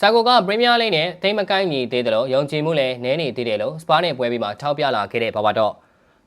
ဆာကိုကပရီးမီးယားလိဂ်နဲ့တိမ်မကိုင်းညီသေးတယ်လို့ယုံကြည်မှုလည်းနည်းနေသေးတယ်လို့စပါးနဲ့ပွဲပြီးမှထောက်ပြလာခဲ့တဲ့ဘာဘာတော့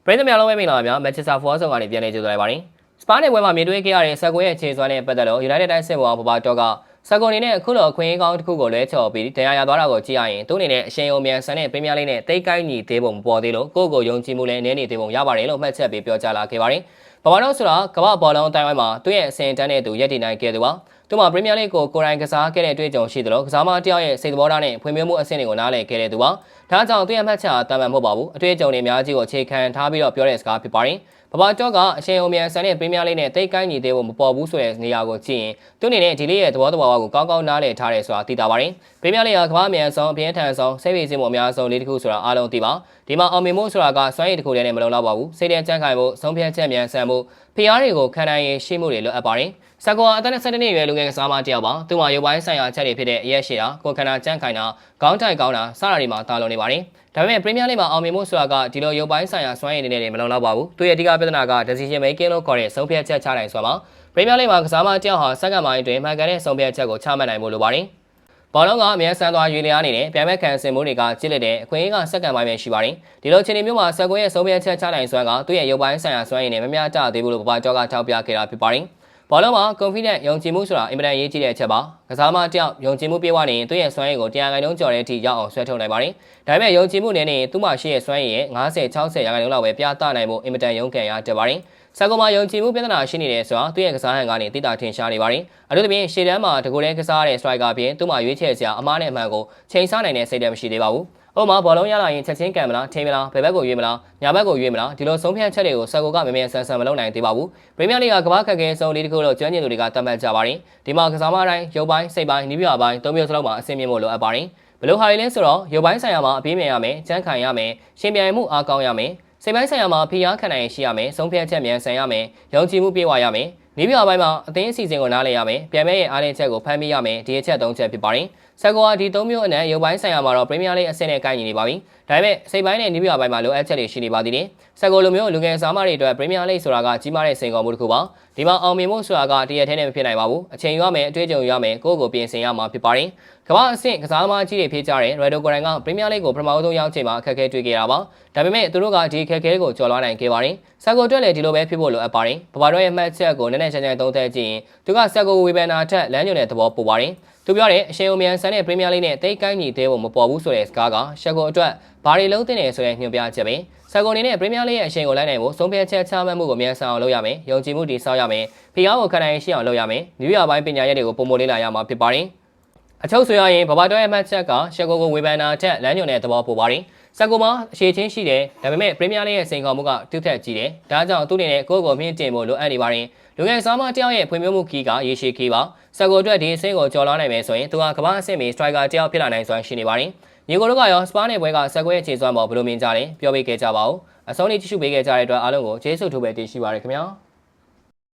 ပရိသတ်များလုံးပဲမိလာပါများမန်ချက်စတာဖော်ဆောင်ကနေပြန်လည်ကြိုဆိုလိုက်ပါတယ်စပါးနဲ့ပွဲမှာမြင်တွေ့ခဲ့ရတဲ့ဆာကိုရဲ့ခြေစွမ်းနဲ့ပတ်သက်လို့ United တိုင်းစစ်ဘောဘာဘာတော့ကဆာကိုအနေနဲ့အခုလိုအခွင့်အရေးကောင်းတစ်ခုကိုလွဲချော်ပြီးတရားရသွားတာကိုကြည့်ရရင်သူ့အနေနဲ့အရှင်ယုံမြန်ဆန်တဲ့ပရီးမီးယားလိဂ်နဲ့တိတ်ကိုင်းညီသေးပုံမပေါ်သေးလို့ကိုယ့်ကိုယုံကြည်မှုလည်းနည်းနေသေးပုံရပါတယ်လို့မှတ်ချက်ပေးပြောကြားလာခဲ့ပါတယ်ဘာဘာတော့ဆိုတာကမ္ဘာဘောလုံးအတိုင်းဝိုင်းမှာသူ့ရဲ့အစဉ်တန်းတဲ့သူရက်တည်နိုင်ခဲ့သူပါ သူမှာပရီးမီးယားလိဂ်ကိုကိုယ်တိုင်ကစားခဲ့တဲ့အတွေ့အကြုံရှိသလိုကစားမတစ်ယောက်ရဲ့စိတ်သဘောထားနဲ့ဖွံ့ဖြိုးမှုအဆင့်တွေကိုနားလည်ခဲ့တဲ့သူပါဒါကြောင့်သူ့ရဲ့မှတ်ချက်ဟာတာမန်မဟုတ်ပါဘူးအတွေ့အကြုံတွေအများကြီးကိုအခြေခံထားပြီးတော့ပြောတဲ့စကားဖြစ်ပါတယ်ဘဘာတော့ကအရှင်အုံမြန်ဆန်တဲ့ပရီးမီးယားလိဂ်နဲ့တိတ်ကိုင်းညီသေးဖို့မပေါ်ဘူးဆိုတဲ့နေရာကိုကြည့်ရင်သူအနေနဲ့ဒီလေးရဲ့သဘောတဘာဝကိုကောင်းကောင်းနားလည်ထားတယ်ဆိုတာသိတာပါတယ်ပရီးမီးယားလိဂ်ကကမ္ဘာအမြန်ဆုံးအပြင်းထန်ဆုံးစိတ်ဝေစီမှုအများဆုံးလေးတစ်ခုဆိုတာအားလုံးသိပါဒီမှာအောင်မြင်မှုဆိုတာကစွမ်းရည်တစ်ခုတည်းနဲ့မလုံလောက်ပါဘူးစိတ်တည်းကြံ့ခိုင်မှုဆုံးဖြတ်ချက်မြန်ဆန်မှု ဖျားတွေကိုခံနိုင်ရင်ရှိမှုတွေလိုအပ်ပါတယ်ဆာကောအသက်22နှစ်အရွယ်လူငယ်ကစားမတယောက်ပါသူ့မှာရုပ်ပိုင်းဆိုင်ရာအချက်တွေဖြစ်တဲ့အရက်ရှိတာကိုခန္ဓာကြံ့ခိုင်တာခေါင်းတိုက်ကောင်းတာစတာတွေမှာတာလွန်နေပါတယ်ဒါပေမဲ့ပရီးမီးယားလိဂ်မှာအောင်မြင်မှုဆိုတာကဒီလိုရုပ်ပိုင်းဆိုင်ရာစွမ်းရည်တွေနဲ့မလုံလောက်ပါဘူးသူရဲ့အဓိကပြဿနာက decision making လို့ခေါ်တဲ့ဆုံးဖြတ်ချက်ချနိုင်ဆိုတာပါပရီးမီးယားလိဂ်မှာကစားမတယောက်ဟာစက္ကန့်ပိုင်းအတွင်းမှန်ကန်တဲ့ဆုံးဖြတ်ချက်ကိုချမှတ်နိုင်ဖို့လိုပါတယ် ဘောလုံးကအမြဲဆန်းသွားရွေလျားနေတဲ့ပြိုင်ဘက်ခံစင်မိုးတွေကကြည့်လက်တဲ့အခွင့်အရေးကစက္ကန့်ပိုင်းပဲရှိပါတယ်ဒီလိုချိန်မျိုးမှာဆက်ကွင်းရဲ့ဆုံးဖြတ်ချက်ချနိုင်စွမ်းကသူ့ရဲ့ရုပ်ပိုင်းဆိုင်ရာစွမ်းရည်နဲ့မမျှတသေးဘူးလို့ပပကျော်ကထောက်ပြခဲ့တာဖြစ်ပါတယ် ဘောလုံးမှာ confident ယုံကြည်မှုဆိုတာအင်မတန်ရေးကြီးတဲ့အချက်ပါကစားမတယောက်ယုံကြည်မှုပြေဝနေရင်သူ့ရဲ့စွမ်းရည်ကိုတရားခိုင်နှုန်းကျော်တဲ့အထိရောက်အောင်ဆွဲထုတ်နိုင်ပါတယ်ဒါပေမဲ့ယုံကြည်မှုနဲ့နေသူ့မှာရှိတဲ့စွမ်းရည်ရဲ့50 60ရာခိုင်နှုန်းလောက်ပဲပြသနိုင်ဖို့အင်မတန်ရုန်းကန်ရတတ်ပါတယ်ဆာကောမှာယုံကြည်မှုပြဿနာရှိနေတယ်ဆိုတာသူ့ရဲ့ကစားဟန်ကနေသိတာထင်ရှားနေပါတယ်အထူးသဖြင့်ရှေ့တန်းမှာတကူလဲကစားတဲ့ striker ပြင်သူ့မှာရွေးချယ်စရာအမားနဲ့အမှန်ကိုချိန်ဆနိုင်တဲ့စိတ်ဓာတ်မရှိသေးပါဘူး။ ဥပမာဘောလုံးရလာရင်ချက်ချင်းကံမလားထိမလားဘယ်ဘက်ကိုရွေးမလားညာဘက်ကိုရွေးမလားဒီလိုဆုံးဖြတ်ချက်တွေကိုဆာကိုကမမြန်ဆန်ဆန်မလုပ်နိုင်သေးပါဘူး။ပရီးမီးယားလိဂ်ကကမ္ဘာခက်ခဲဆုံးလေးတစ်ခုလို့ကျွမ်းကျင်သူတွေကသတ်မှတ်ကြပါတယ်။ဒီမှာကစားမတိုင်းရုပ်ပိုင်းစိတ်ပိုင်းနီးပြပိုင်းသုံးမျိုးစလုံးမှာအဆင်ပြေဖို့လိုအပ်ပါတယ်။ဘယ်လိုဟာတွေလဲဆိုတော့ရုပ်ပိုင်းဆိုင်ရာမှာအပြေးမြင်ရမယ်၊ကြမ်းခံရမယ်၊ရှင်ပြိုင်မှုအားကောင်းရမယ်။စိတ်ပိုင်းဆိုင်ရာမှာဖိအားခံနိုင်ရှိရမယ်ဆုံးဖြတ်ချက်မြန်ဆန်ရမယ်ယုံကြည်မှုပြေဝရမယ် နေပြပိုင်းမှာအသင်းအစီအစဉ်ကိုနားလည်ရမယ်ပြန်မဲ့ရဲ့အားလင်းချက်ကိုဖမ်းမိရမယ်ဒီအချက်၃ချက်ဖြစ်ပါတယ်ဆက်ကောကဒီ၃မျိုးအနက်ရုပ်ပိုင်းဆိုင်ရာမှာတော့ပရီးမီးယားလိအဆင့်နဲ့ကိုက်ညီနေပါပြီဒါပေမဲ့စိတ်ပိုင်းနဲ့နေပြပိုင်းမှာလိုအပ်ချက်တွေရှိနေပါသေးတယ်ဆက်ကောလိုမျိုးလူငယ်စားမတွေအတွက်ပရီးမီးယားလိဆိုတာကကြီးမားတဲ့စိန်ခေါ်မှုတစ်ခုပါဒီမှာအောင်မြင်မှုဆိုတာကတရက်ထဲနဲ့မဖြစ်နိုင်ပါဘူးအချိန်ယူရမယ်အတွေ့အကြုံယူရမယ်ကိုယ့်ကိုပြင်ဆင်ရမှာဖြစ်ပါတယ် ကမ္ဘာအဆင့်ကစားသမားကြီးတွေဖြစ်ကြတဲ့ Redo Goran ကပရီးမီးယားလိကိုပထမဆုံးရောက်ချိန်မှာအခက်အခဲတွေ့ခဲ့တာပါဒါပေမဲ့သူတို့ကဒီအခက်အခဲကိုကျော်လွှားနိုင်ခဲ့ပါတယ်ဆက်ကောအတွက်လည်းဒီလိုပဲဖြစ်ဖို့လိုအပ်ပါတယ်ဘဘာတော့ရဲ့မှတ်ချက်ကိုနည်းနည်းချမ်းချမ်းသုံးသပ်ကြည့်ရင်သူကဆက်ကိုဝေဘန်နာထက်လမ်းညွန်တဲ့သဘောပိုပါတယ်သူပြောတဲ့အရှင်အိုမီယန်ဆန်နဲ့ပရီးမီးယားလိနဲ့တိတ်ကိုင်းညီသေးဖို့မပေါ်ဘူးဆိုတဲ့စကားကရှက်ကိုအတွက်ဘာတွေလုံးတင်နေဆိုတဲ့ညွှန်ပြချက်ပဲဆက်ကိုအနေနဲ့ပရီးမီးယားလိရဲ့အရှင်ကိုလိုက်နိုင်ဖို့ဆုံးဖြတ်ချက်ချမှတ်မှုကိုမြန်ဆန်အောင်လုပ်ရမယ်ယုံကြည်မှုတည်ဆောက်ရမယ်ဖိအားကိုခံနိုင်ရှိအောင်လုပ်ရမယ်နည်းရပိုင်းပညာရပ်တွေကိုပုံမလေးလာရမှာဖြစ်ပါတယ် အချုပ်ဆိုရရင်ဘဘတော်ရဲ့မှတ်ချက်ကရှက်ကိုကိုဝေဘန်နာထက်လမ်းညွန်တဲ့သဘောပိုပါတယ်စက်ကူမှာအရှိချင်းရှိတယ်ဒါပေမဲ့ပရီးမီးယားလိရဲ့စိန်ခေါ်မှုကတူးထက်ကြီးတယ်ဒါကြောင့်သူ့အနေနဲ့ကိုယ့်ကိုမြင့်တင်ဖို့လိုအပ်နေပါတယ်လူငယ်စားမတယောက်ရဲ့ဖွံ့ဖြိုးမှုခီးကရေရှည်ခီးပါစက်ကူအတွက်ဒီအဆင့်ကိုကျော်လွှားနိုင်မယ်ဆိုရင်သူကကမ္ဘာအဆင့်မီစထရိုက်ကာတယောက်ဖြစ်လာနိုင်စွမ်းရှိနေပါတယ်ညီကိုတို့ကရောစပါးနယ်ပွဲကစက်ကွဲအခြေစွမ်းပေါ်ဘယ်လိုမြင်ကြလဲပြောပေးခဲ့ကြပါဦးအဆုံးလေးကြည့်ရှုပေးခဲ့ကြတဲ့အတွက်အားလုံးကိုကျေးဇူးထူးပဲတင်ရှိပါရခင်ဗျာ